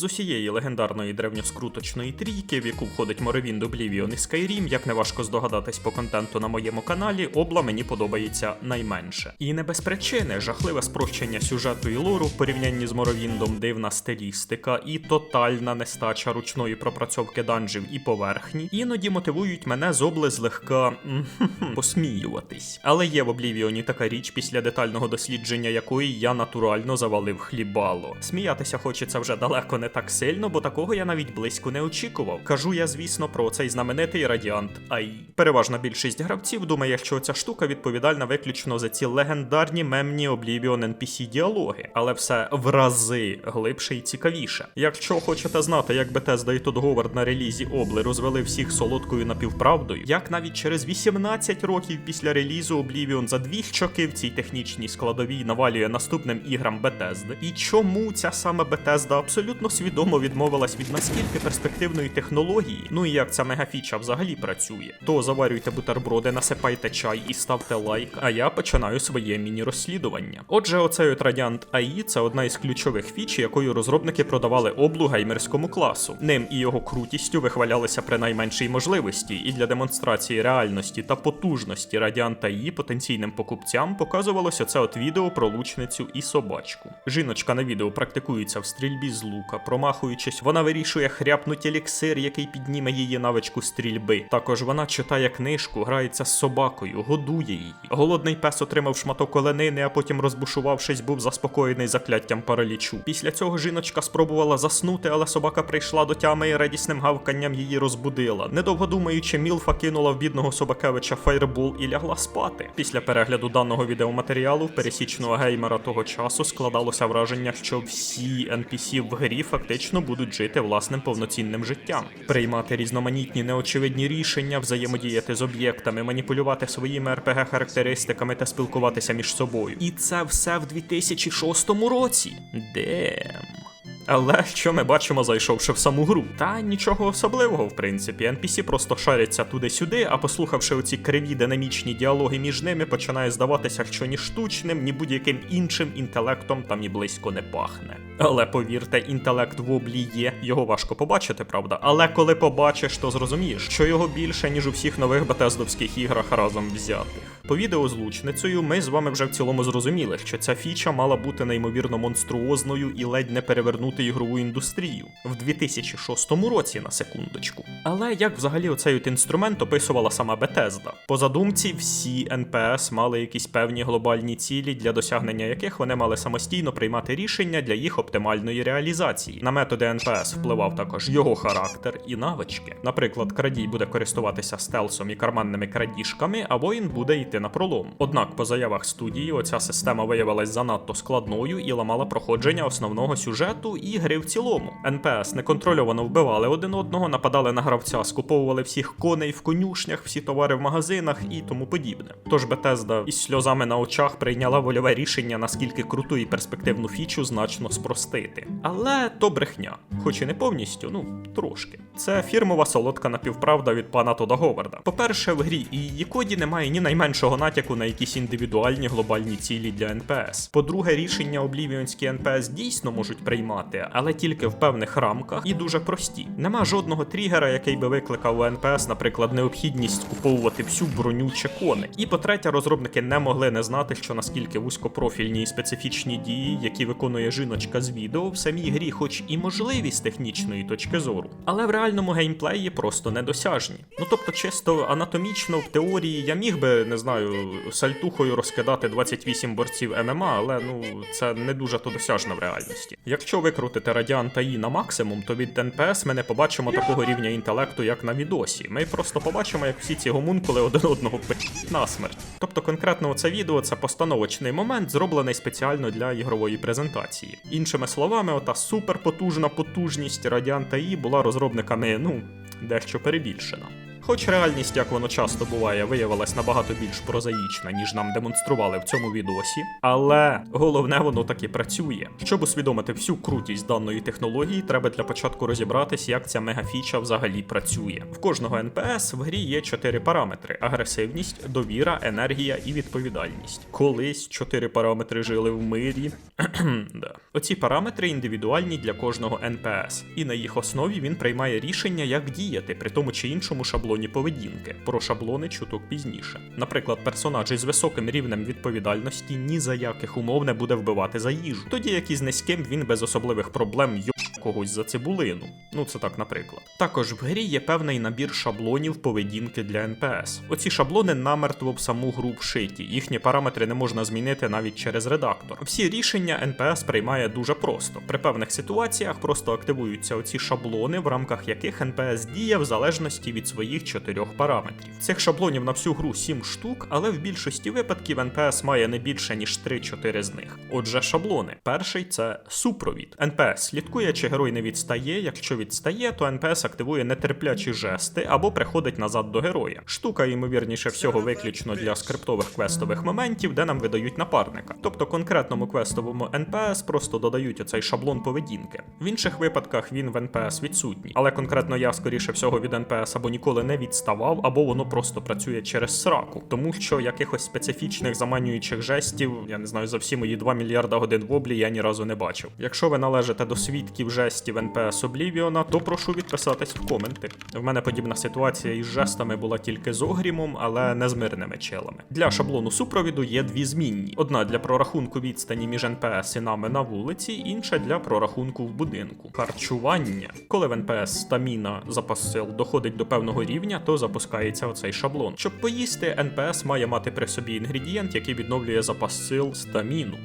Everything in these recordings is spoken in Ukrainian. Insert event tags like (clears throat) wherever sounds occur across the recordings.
З усієї легендарної древньоскруточної трійки, в яку входить Morrowind, Oblivion і Skyrim, як не важко здогадатись по контенту на моєму каналі, обла мені подобається найменше. І не без причини жахливе спрощення сюжету і лору в порівнянні з Моровіндом, дивна стилістика і тотальна нестача ручної пропрацьовки данжів і поверхні, іноді мотивують мене з обли злегка (laughs) посміюватись. Але є в Облівіоні така річ, після детального дослідження якої я натурально завалив хлібало. Сміятися хочеться вже далеко не так сильно, бо такого я навіть близько не очікував. Кажу я, звісно, про цей знаменитий радіант АІ. Переважна більшість гравців думає, що ця штука відповідальна виключно за ці легендарні мемні Oblivion NPC діалоги, але все в рази глибше і цікавіше. Якщо хочете знати, як Bethesda і Тодд Говард на релізі Обли розвели всіх солодкою напівправдою, як навіть через 18 років після релізу Oblivion за дві щоки в цій технічній складовій навалює наступним іграм Bethesda, і чому ця саме Bethesda абсолютно свідомо відмовилась від наскільки перспективної технології, ну і як ця мегафіча взагалі працює, то заварюйте бутерброди, насипайте чай і ставте лайк, а я починаю своє міні-розслідування. Отже, оцей от Radiant AI – це одна із ключових фіч, якою розробники продавали облу геймерському класу. Ним і його крутістю вихвалялися при найменшій можливості, і для демонстрації реальності та потужності Radiant AI потенційним покупцям показувалося це от відео про лучницю і собачку. Жіночка на відео практикується в стрільбі з лука, промахуючись, вона вирішує хряпнуть еліксир, який підніме її навичку стрільби. Також вона читає книжку, грається з собакою, годує її. Голодний пес отримав шматок оленини, а потім, розбушувавшись, був заспокоєний закляттям паралічу. Після цього жіночка спробувала заснути, але собака прийшла до тями і радісним гавканням її розбудила. Недовго думаючи, Мілфа кинула в бідного собакевича фаєрбол і лягла спати. Після перегляду даного відеоматеріалу в пересічного геймера того часу складалося враження, що всі NPC в грі фактично будуть жити власним повноцінним життям, приймати різноманітні неочевидні рішення, взаємодіяти з об'єктами, маніпулювати своїми rpg характеристиками та спілкуватися між собою. І це все в 2006 році. Дем. Але що ми бачимо, зайшовши в саму гру? Та нічого особливого, в принципі. NPC просто шаряться туди-сюди, а послухавши оці криві динамічні діалоги між ними, починає здаватися, що ні штучним, ні будь-яким іншим інтелектом там і близько не пахне. Але повірте, інтелект в облі є, його важко побачити, правда. Але коли побачиш, то зрозумієш, що його більше, ніж у всіх нових бетездовських іграх разом взятих. По відео з лучницею ми з вами вже в цілому зрозуміли, що ця фіча мала бути неймовірно монструозною і ледь не перевернути ігрову індустрію в 2006 році на секундочку. Але як взагалі оцей от інструмент описувала сама Bethesda? По задумці, всі NPS мали якісь певні глобальні цілі, для досягнення яких вони мали самостійно приймати рішення для їх оптимальної реалізації. На методи NPS впливав також його характер і навички. Наприклад, крадій буде користуватися стелсом і карманними крадіжками, а воїн буде йти на пролом. Однак, по заявах студії, оця система виявилась занадто складною і ламала проходження основного сюжету і гри в цілому. НПС неконтрольовано вбивали один одного, нападали на гравця, скуповували всіх коней в конюшнях, всі товари в магазинах і тому подібне. Тож Bethesda із сльозами на очах прийняла вольове рішення, наскільки круту і перспективну фічу значно спростити. Але то брехня, хоч і не повністю, ну трошки. Це фірмова солодка напівправда від пана Тода Говарда. По-перше, в грі і її коді немає ні найменшого натяку на якісь індивідуальні глобальні цілі для НПС. По-друге, рішення облівіонські НПС дійсно можуть приймати, але тільки в певних рамках і дуже прості. Нема жодного тригера, який би викликав у НПС, наприклад, необхідність куповувати всю броню чи кони. І по-третє, розробники не могли не знати, що наскільки вузькопрофільні і специфічні дії, які виконує жіночка з відео, в самій грі, хоч і можливі з технічної точки зору, але в реальному геймплеї просто недосяжні. Ну тобто, чисто анатомічно в теорії я міг би не знаю сальтухою розкидати 28 борців ММА, але ну це не дуже то досяжно в реальності. Якщо викрутити Радіант АІ на максимум, то від НПС ми не побачимо такого рівня інтелекту, як на відосі. Ми просто побачимо, як всі ці гомункули один одного пи***ють насмерть. Тобто, конкретно це відео це постановочний момент, зроблений спеціально для ігрової презентації. Іншими словами, ота суперпотужна потужність Радіант АІ була розробниками, ну, дещо перебільшена. Хоч реальність, як воно часто буває, виявилась набагато більш прозаїчна, ніж нам демонстрували в цьому відосі. Але головне, воно таки працює. Щоб усвідомити всю крутість даної технології, треба для початку розібратись, як ця мегафіча взагалі працює. В кожного НПС в грі є чотири параметри: агресивність, довіра, енергія і відповідальність. Колись чотири параметри жили в мирі. (clears throat) да. Оці параметри індивідуальні для кожного НПС, і на їх основі він приймає рішення, як діяти при тому чи іншому шаблоні поведінки. Про шаблони чуток пізніше. Наприклад, персонаж із високим рівнем відповідальності ні за яких умов не буде вбивати за їжу, тоді як із низьким він без особливих проблем йо когось за цибулину. Ну це так, наприклад. Також в грі є певний набір шаблонів поведінки для НПС. Оці шаблони намертво в саму гру вшиті. Їхні параметри не можна змінити навіть через редактор. Всі рішення НПС приймає дуже просто. При певних ситуаціях просто активуються оці шаблони, в рамках яких НПС діє в залежності від своїх чотирьох параметрів. Цих шаблонів на всю гру 7 штук, але в більшості випадків НПС має не більше ніж 3-4 з них. Отже, шаблони. Перший це супровід. НПС слідкує, чи герой не відстає. Якщо відстає, то НПС активує нетерплячі жести або приходить назад до героя. Штука, ймовірніше всього, виключно для скриптових квестових моментів, де нам видають напарника. Тобто конкретному квестовому НПС просто додають оцей шаблон поведінки. В інших випадках він в НПС відсутній. Але конкретно я, скоріше всього, від НПС або ніколи не відставав, або воно просто працює через сраку. Тому що якихось специфічних заманюючих жестів, я не знаю, за всі мої 2 мільярда годин в облі я ні разу не бачив. Якщо ви належите до свідків жестів НПС Облівіона, то прошу відписатись в коменти. В мене подібна ситуація із жестами була тільки з огрімом, але не з мирними челами. Для шаблону супровіду є дві змінні: одна для прорахунку відстані між НПС і нами на вулиці, інша для прорахунку в будинку. Харчування. Коли в НПС стаміна запас сил доходить до певного рівня, то запускається оцей шаблон. Щоб поїсти, НПС має мати при собі інгредієнт, який відновлює запас сил стаміну.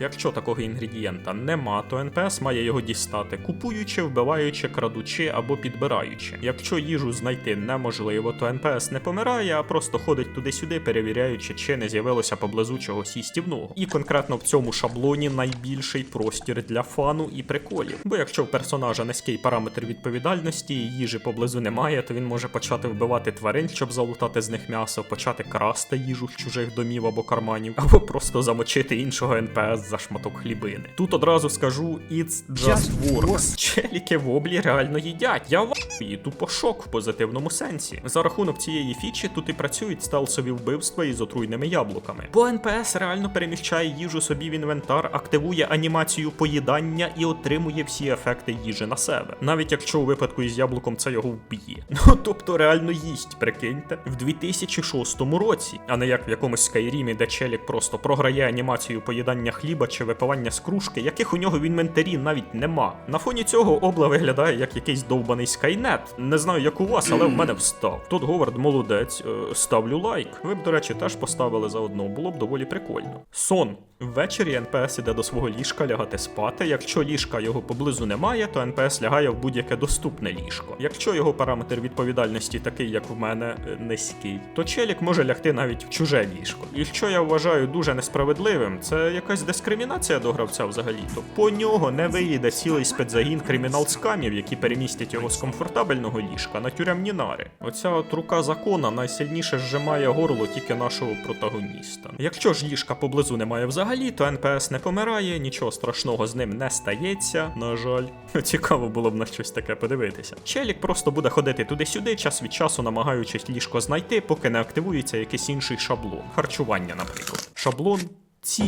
Якщо такого інгредієнта нема, то НПС має його дістати, купуючи, вбиваючи, крадучи або підбираючи. Якщо їжу знайти неможливо, то НПС не помирає, а просто ходить туди-сюди, перевіряючи, чи не з'явилося поблизу чогось їстівного. І конкретно в цьому шаблоні найбільший простір для фану і приколів. Бо якщо в персонажа низький параметр відповідальності і їжі поблизу немає, то він може почати вбивати тварин, щоб залутати з них м'ясо, почати красти їжу з чужих домів або карманів, або просто замочити іншого НПС за шматок хлібини. Тут одразу скажу, it's just works. Челіки в облі реально їдять. Я в ахуї, тупо шок в позитивному сенсі. За рахунок цієї фічі тут і працюють стелсові вбивства із отруйними яблуками. Бо НПС реально переміщає їжу собі в інвентар, активує анімацію поїдання і отримує всі ефекти їжі на себе. Навіть якщо у випадку із яблуком це його вб'є. (laughs) Ну тобто реально їсть, прикиньте, в 2006 році, а не як в якомусь скайрімі, де челік просто програє анімацію поїдання хліба чи випивання з кружки, яких у нього в інвентарі навіть нема. На фоні цього обла виглядає як якийсь довбаний скайнет. Не знаю, як у вас, але в мене встав. Тут Говард молодець, е, ставлю лайк. Ви б, до речі, теж поставили заодно, було б доволі прикольно. Сон. Ввечері НПС іде до свого ліжка лягати спати. Якщо ліжка його поблизу немає, то НПС лягає в будь-яке доступне ліжко. Якщо його параметр відповідальності такий, як в мене, е, низький, то челік може лягти навіть в чуже ліжко. І що я вважаю дуже несправедливим, це якась дискримінація до гравця взагалі-то. По нього не виїде цілий спецзагін кримінал скамів, які перемістять його з комфортабельного ліжка на тюремні нари. Оця от рука закона найсильніше зжимає горло тільки нашого протагоніста. Якщо ж ліжка поблизу немає взагалі, то НПС не помирає, нічого страшного з ним не стається. На жаль, цікаво було б на щось таке подивитися. Челік просто буде ходити туди-сюди, час від часу намагаючись ліжко знайти, поки не активується якийсь інший шаблон. Харчування, наприклад. Шаблон Ціль.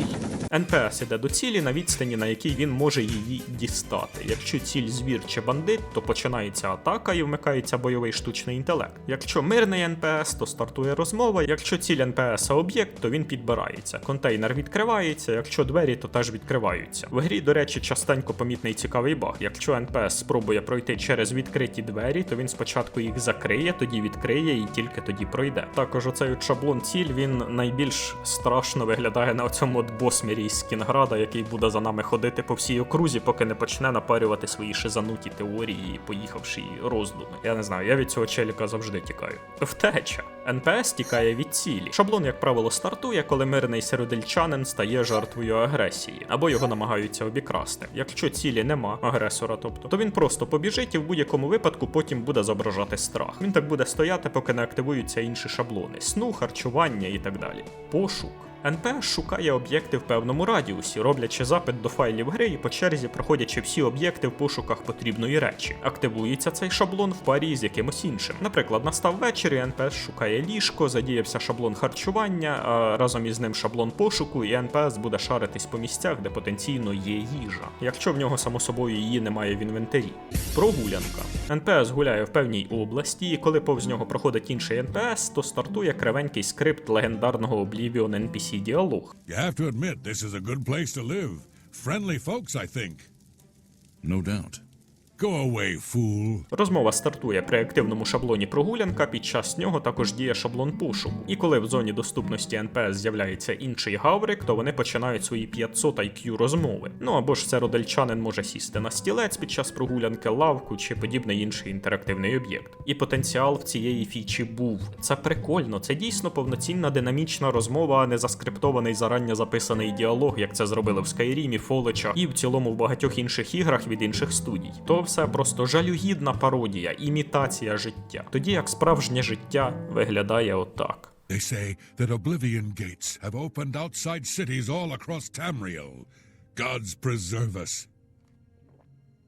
НПС іде до цілі на відстані, на якій він може її дістати. Якщо ціль звір чи бандит, то починається атака і вмикається бойовий штучний інтелект. Якщо мирний НПС, то стартує розмова. Якщо ціль НПС об'єкт, то він підбирається. Контейнер відкривається, якщо двері, то теж відкриваються. В грі, до речі, частенько помітний цікавий баг. Якщо НПС спробує пройти через відкриті двері, то він спочатку їх закриє, тоді відкриє і тільки тоді пройде. Також оцей шаблон ціль він найбільш страшно виглядає на цьому мод-бос з Кінграда, який буде за нами ходити по всій окрузі, поки не почне напарювати свої шизануті теорії, поїхавши роздуми. Я не знаю, я від цього челіка завжди тікаю. Втеча. НПС тікає від цілі. Шаблон, як правило, стартує, коли мирний сиродельчанин стає жертвою агресії, або його намагаються обікрасти. Якщо цілі нема, агресора, тобто, то він просто побіжить і в будь-якому випадку потім буде зображати страх. Він так буде стояти, поки не активуються інші шаблони: сну, харчування і так далі. Пошук. НПС шукає об'єкти в певному радіусі, роблячи запит до файлів гри і по черзі проходячи всі об'єкти в пошуках потрібної речі. Активується цей шаблон в парі з якимось іншим. Наприклад, настав вечір, і НПС шукає ліжко, задіявся шаблон харчування, а разом із ним шаблон пошуку, і НПС буде шаритись по місцях, де потенційно є їжа. Якщо в нього само собою її немає в інвентарі. Прогулянка. НПС гуляє в певній області, і коли повз нього проходить інший НПС, то стартує кривенький скрипт легендарного Oblivion NPC діалог. You have to admit, this is a good place to live. Friendly folks, I think. No doubt. Go away, fool. Розмова стартує при активному шаблоні прогулянка, під час нього також діє шаблон пошуку. І коли в зоні доступності НПС з'являється інший гаврик, то вони починають свої 500 IQ розмови. Ну або ж це родельчанин може сісти на стілець під час прогулянки, лавку чи подібний інший інтерактивний об'єкт. І потенціал в цієї фічі був. Це прикольно, це дійсно повноцінна динамічна розмова, а не заскриптований зарання записаний діалог, як це зробили в Скайрімі, Фолича і в цілому в багатьох інших іграх від інших студій. То все просто жалюгідна пародія, імітація життя. Тоді як справжнє життя виглядає отак. They say that Oblivion gates have opened outside cities all across Tamriel. Gods preserve us.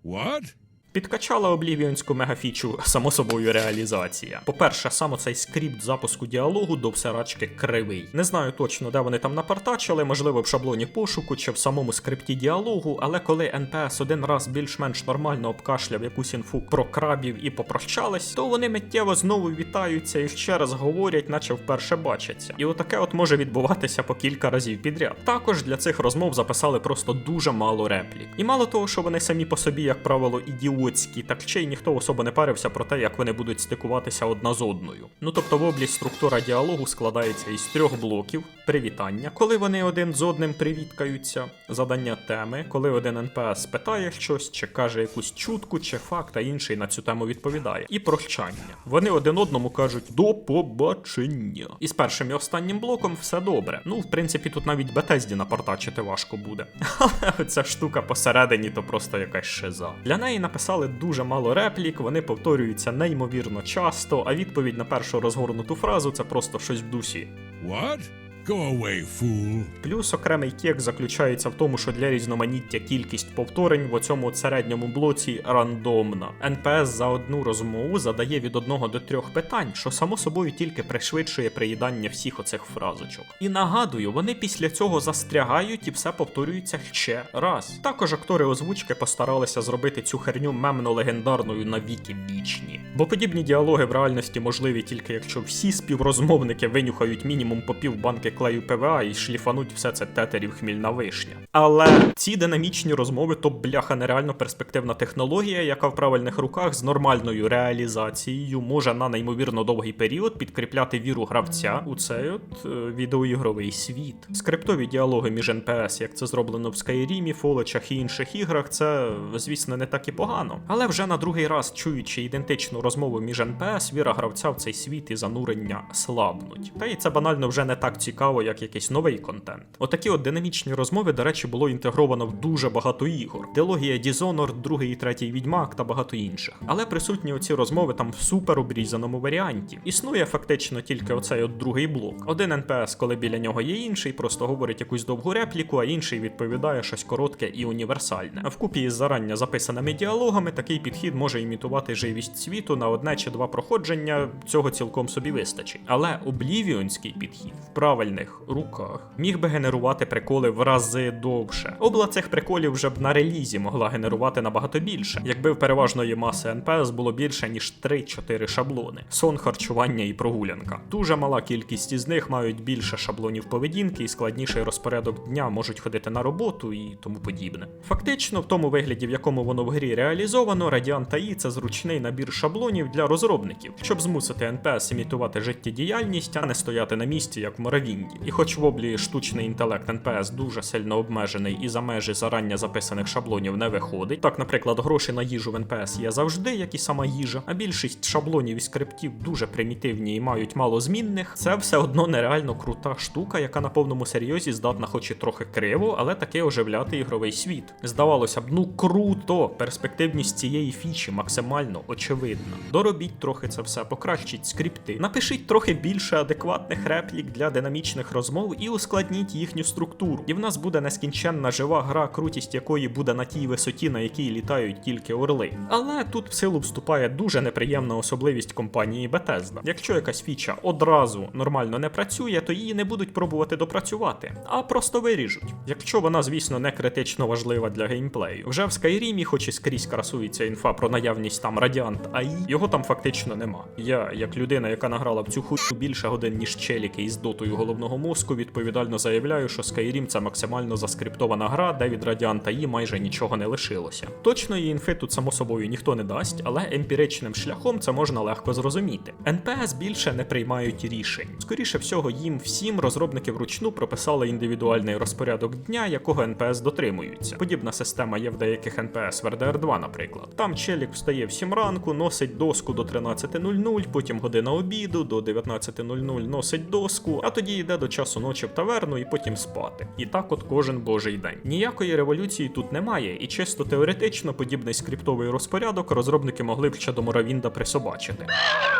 What? Підкачала облівіонську мегафічу само собою реалізація. По-перше, саме цей скрипт запуску діалогу до всерачки кривий. Не знаю точно, де вони там напартачили, можливо, в шаблоні пошуку чи в самому скрипті діалогу, але коли НПС один раз більш-менш нормально обкашляв якусь інфу про крабів і попрощались, то вони миттєво знову вітаються і ще раз говорять, наче вперше бачаться. І отаке от може відбуватися по кілька разів підряд. Також для цих розмов записали просто дуже мало реплік. І мало того, що вони самі по собі, як правило, ідіотські, так ще й ніхто особо не парився про те, як вони будуть стикуватися одна з одною. Ну тобто в облість структура діалогу складається із трьох блоків: привітання, коли вони один з одним привіткаються, задання теми, коли один НПС питає щось, чи каже якусь чутку, чи факт, а інший на цю тему відповідає. І прощання. Вони один одному кажуть до побачення. І з першим і останнім блоком все добре. Ну, в принципі, тут навіть Бетезді напортачити важко буде. (laughs) Але ця штука посередині то просто якась шиза. Для неї написали дуже мало реплік, вони повторюються неймовірно часто, а відповідь на першу розгорнуту фразу це просто щось в дусі. What? Go away, fool. Плюс окремий кек заключається в тому, що для різноманіття кількість повторень в оцьому середньому блоці рандомна. НПС за одну розмову задає від одного до трьох питань, що само собою тільки пришвидшує приїдання всіх оцих фразочок. І нагадую, вони після цього застрягають і все повторюється ще раз. Також актори озвучки постаралися зробити цю херню мемно легендарною на віки вічні. Бо подібні діалоги в реальності можливі тільки якщо всі співрозмовники винюхають мінімум по пів банки клею ПВА і шліфануть все це тетерів хмільна вишня. Але ці динамічні розмови то бляха нереально перспективна технологія, яка в правильних руках з нормальною реалізацією може на неймовірно довгий період підкріпляти віру гравця у цей от е, відеоігровий світ. Скриптові діалоги між НПС, як це зроблено в Скайрімі, Фолечах і інших іграх, це звісно не так і погано. Але вже на другий раз чуючи ідентичну розмову між НПС, віра гравця в цей світ і занурення слабнуть. Та й це банально вже не так цікаво, як якийсь новий контент. Отакі от динамічні розмови, до речі, було інтегровано в дуже багато ігор. Діалогія Dishonored, другий і третій відьмак та багато інших. Але присутні оці розмови там в супер обрізаному варіанті. Існує фактично тільки оцей от другий блок. Один НПС, коли біля нього є інший, просто говорить якусь довгу репліку, а інший відповідає щось коротке і універсальне. Вкупі із зарання записаними діалогами такий підхід може імітувати живість світу на одне чи два проходження. Цього цілком собі вистачить. Але облівіонський підхід в правильних руках міг би генерувати приколи в рази довше. Обла цих приколів вже б на релізі могла генерувати набагато більше, якби в переважної маси НПС було більше ніж 3-4 шаблони: сон, харчування і прогулянка. Дуже мала кількість із них мають більше шаблонів поведінки і складніший розпорядок дня можуть ходити на роботу і тому подібне. Фактично, в тому вигляді, в якому воно в грі реалізовано, Radiant AI – це зручний набір шаблонів для розробників, щоб змусити НПС імітувати життєдіяльність, а не стояти на місці, як в Моровінді. І хоч в облі штучний інтелект НПС дуже сильно обмежений і за межі зарання записаних шаблонів не виходить. Так, наприклад, гроші на їжу в НПС є завжди, як і сама їжа, а більшість шаблонів і скриптів дуже примітивні і мають мало змінних. Це все одно нереально крута штука, яка на повному серйозі здатна хоч і трохи криво, але таки оживляти ігровий світ. Здавалося б, ну круто! Перспективність цієї фічі максимально очевидна. Доробіть трохи це все, покращіть скрипти, напишіть трохи більше адекватних реплік для динамічних розмов і ускладніть їхню структуру. І в нас буде нескінченна жива гра, крутість якої буде на тій висоті, на якій літають тільки орли. Але тут в силу вступає дуже неприємна особливість компанії Bethesda. Якщо якась фіча одразу нормально не працює, то її не будуть пробувати допрацювати, а просто виріжуть. Якщо вона, звісно, не критично важлива для геймплею. Вже в Skyrim, хоч і скрізь красується інфа про наявність там Radiant AI, його там фактично нема. Я, як людина, яка награла в цю хуйню більше годин, ніж челіки із дотою головного мозку, відповідально заявляю, що Skyrim це максимально заскриптована гра, де від Radiant AI майже нічого не лишилося. Точної інфи тут само собою ніхто не дасть, але емпіричним шляхом це можна легко зрозуміти. НПС більше не приймають рішень. Скоріше всього, їм всім розробники вручну прописали індивідуальний розпорядок дня, якого НПС дотримуються. Подібна система є в деяких НПС в RDR 2, наприклад. Там челік встає в 7 ранку, носить доску до 13.00, потім година обіду, до 19.00 носить доску, а тоді йде до часу ночі в таверну і потім спати. І так от кожен божий день. Ніякої революції тут немає, і чисто теоретично подібний скриптовий розпорядок розробники могли б ще до Моравінда присобачити.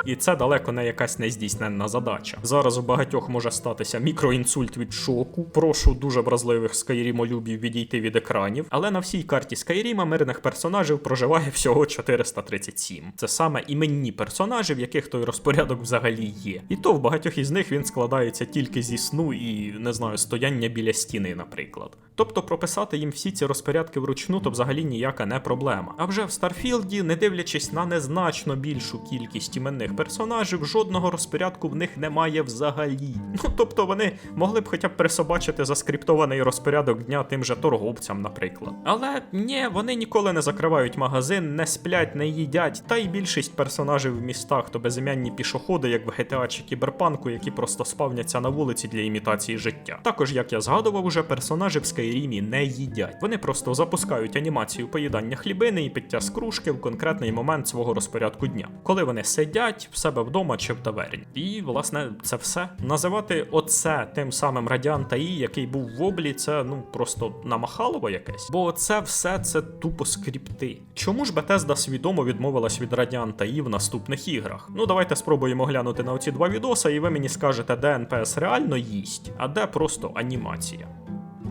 І це далеко не якась нездійсненна задача. Зараз у багатьох може статися мікроінсульт від шоку. Прошу дуже вразливих скайрімолюбів відійти від екранів. Але на всій карті Скайріма мирних персонажів проживає всього 437. Це саме іменні персонажі, в яких той розпорядок взагалі є. І то в багатьох із них він складається тільки зі сну і не знаю, стояння біля стіни, наприклад. Тобто прописати їм всі ці розпорядки вручну, то взагалі ніяка не проблема. А вже в Старфілді, не дивлячись на незначно більшу кількість іменних персонажів, жодного розпорядку в них немає взагалі. Ну тобто вони могли б хоча б присобачити заскриптований розпорядок дня тим же торговцям, наприклад. Але ні, вони ніколи не закривають магазин, не сплять, не їдять. Та й більшість персонажів в містах то безім'янні пішоходи, як в GTA чи Кіберпанку, які просто спавняться на вулиці для імітації життя. Також, як я згадував, уже персонажі в Скайрімі не їдять. Вони просто запускають анімацію поїдання хлібини і пиття з кружки в конкретний момент свого розпорядку дня, коли вони сидять в себе вдома чи в таверні. І власне це все. Називати оце тим самим Радіант АІ, який був в облі, це ну просто намахалово якесь. Бо це все це тупо скрипти. Чому ж Bethesda свідомо відмовилась від Радіант АІ в наступних іграх? Ну давайте спробуємо глянути на оці два відоса, і ви мені скажете, де НПС реально їсть, а де просто анімація.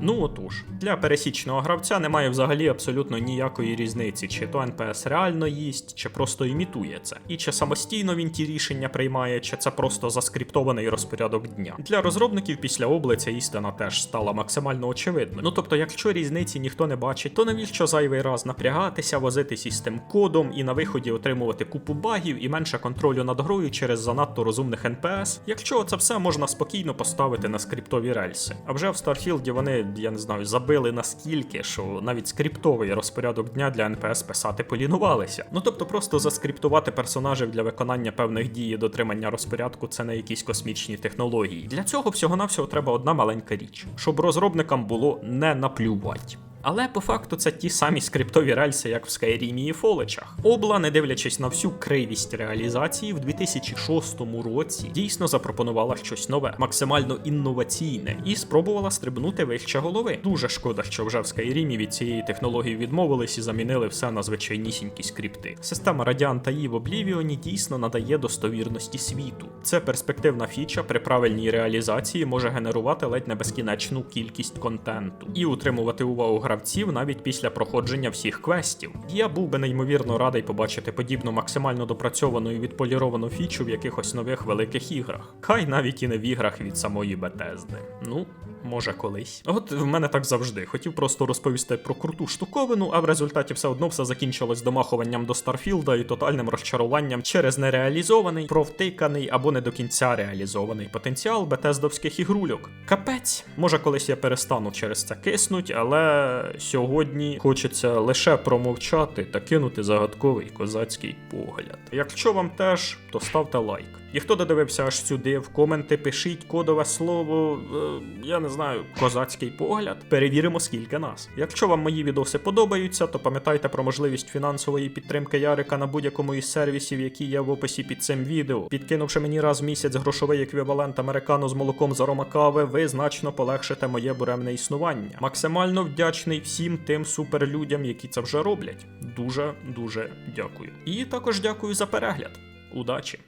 Ну отож, для пересічного гравця немає взагалі абсолютно ніякої різниці, чи то НПС реально їсть, чи просто імітує це, і чи самостійно він ті рішення приймає, чи це просто заскриптований розпорядок дня. Для розробників після обли ця істина теж стала максимально очевидною. Ну тобто, якщо різниці ніхто не бачить, то навіщо зайвий раз напрягатися, возитись із тим кодом і на виході отримувати купу багів і менше контролю над грою через занадто розумних НПС, якщо це все можна спокійно поставити на скриптові рельси. А вже в Старфілді вони я не знаю, забили наскільки, що навіть скриптовий розпорядок дня для НПС писати полінувалися. Ну тобто, просто заскриптувати персонажів для виконання певних дій і дотримання розпорядку це не якісь космічні технології. Для цього всього-навсього треба одна маленька річ, щоб розробникам було не наплювати. Але по факту це ті самі скриптові рельси, як в Скайрімі і Фоличах. Обла, не дивлячись на всю кривість реалізації, в 2006 році дійсно запропонувала щось нове, максимально інноваційне, і спробувала стрибнути вище голови. Дуже шкода, що вже в Скайрімі від цієї технології відмовились і замінили все на звичайнісінькі скрипти. Система Radiant AI в Oblivion дійсно надає достовірності світу. Це перспективна фіча при правильній реалізації може генерувати ледь не безкінечну кількість контенту і утримувати увагу гравців навіть після проходження всіх квестів. Я був би неймовірно радий побачити подібну максимально допрацьовану і відполіровану фічу в якихось нових великих іграх. Хай навіть і не в іграх від самої Bethesda. Ну, може колись. От в мене так завжди. Хотів просто розповісти про круту штуковину, а в результаті все одно все закінчилось домахуванням до Старфілда і тотальним розчаруванням через нереалізований, провтиканий або не до кінця реалізований потенціал бетездовських ігрульок. Капець, може колись я перестану через це киснуть, але сьогодні хочеться лише промовчати та кинути загадковий козацький погляд. Якщо вам теж, то ставте лайк. І хто додивився аж сюди, в коменти пишіть кодове слово, е, я не знаю, козацький погляд. Перевіримо, скільки нас. Якщо вам мої відоси подобаються, то пам'ятайте про можливість фінансової підтримки Ярика на будь-якому із сервісів, які є в описі під цим відео. Підкинувши мені раз в місяць грошовий еквівалент американо з молоком з арома кави, ви значно полегшите моє буремне існування. Максимально вдячний всім тим суперлюдям, які це вже роблять. Дуже дуже дякую. І також дякую за перегляд. Удачі!